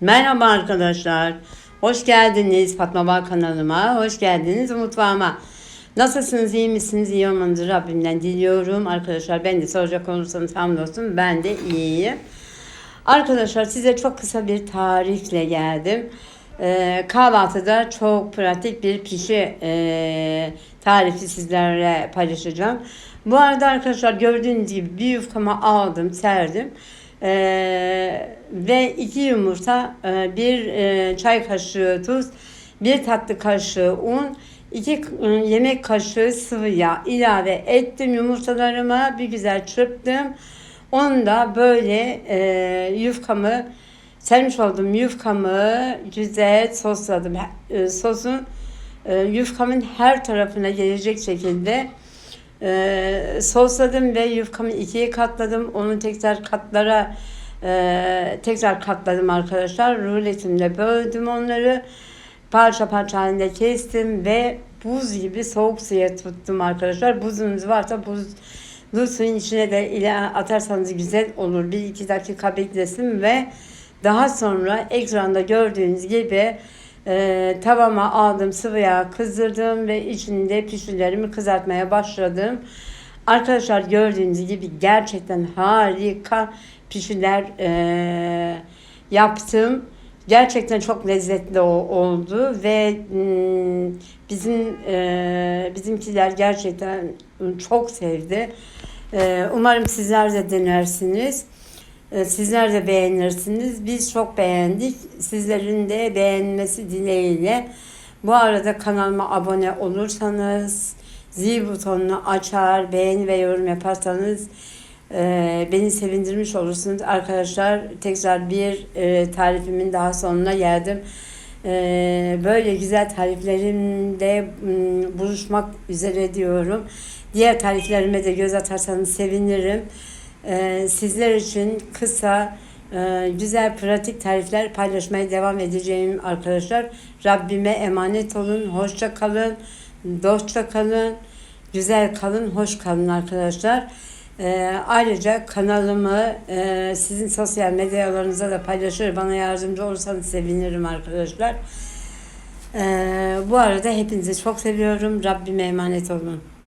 Merhaba arkadaşlar. Hoş geldiniz Fatma Bal kanalıma. Hoş geldiniz mutfağıma. Nasılsınız? iyi misiniz? İyi olmanızı Rabbimden diliyorum. Arkadaşlar ben de soracak olursanız hamdolsun ben de iyiyim. Arkadaşlar size çok kısa bir tarifle geldim. Ee, kahvaltıda çok pratik bir pişi e, tarifi sizlerle paylaşacağım. Bu arada arkadaşlar gördüğünüz gibi bir yufkamı aldım, serdim. Ee, ve iki yumurta, e, bir e, çay kaşığı tuz, bir tatlı kaşığı un, iki e, yemek kaşığı sıvı yağ ilave ettim yumurtalarıma bir güzel çırptım. Onu da böyle e, yufkamı sermiş olduğum yufkamı güzel sosladım. E, sosun e, yufkamın her tarafına gelecek şekilde e, sosladım ve yufkamı ikiye katladım. Onu tekrar katlara e, tekrar katladım arkadaşlar. Ruletimle böldüm onları. Parça parça halinde kestim ve buz gibi soğuk suya tuttum arkadaşlar. Buzunuz varsa buzlu suyun içine de ile atarsanız güzel olur. Bir iki dakika beklesin ve daha sonra ekranda gördüğünüz gibi e, tavama aldım sıvı yağ kızdırdım ve içinde pişilerimi kızartmaya başladım. Arkadaşlar gördüğünüz gibi gerçekten harika pişiler e, yaptım. Gerçekten çok lezzetli oldu ve mm, bizim e, bizimkiler gerçekten çok sevdi. E, umarım sizler de denersiniz. E, Sizler de beğenirsiniz. Biz çok beğendik. Sizlerin de beğenmesi dileğiyle. Bu arada kanalıma abone olursanız, zil butonunu açar, beğeni ve yorum yaparsanız e, beni sevindirmiş olursunuz. Arkadaşlar tekrar bir e, tarifimin daha sonuna geldim. E, böyle güzel tariflerimde buluşmak üzere diyorum. Diğer tariflerime de göz atarsanız sevinirim. Ee, sizler için kısa, e, güzel, pratik tarifler paylaşmaya devam edeceğim arkadaşlar. Rabbime emanet olun, hoşça kalın, dostça kalın, güzel kalın, hoş kalın arkadaşlar. Ee, ayrıca kanalımı e, sizin sosyal medyalarınıza da paylaşır, bana yardımcı olursanız sevinirim arkadaşlar. Ee, bu arada hepinizi çok seviyorum. Rabbime emanet olun.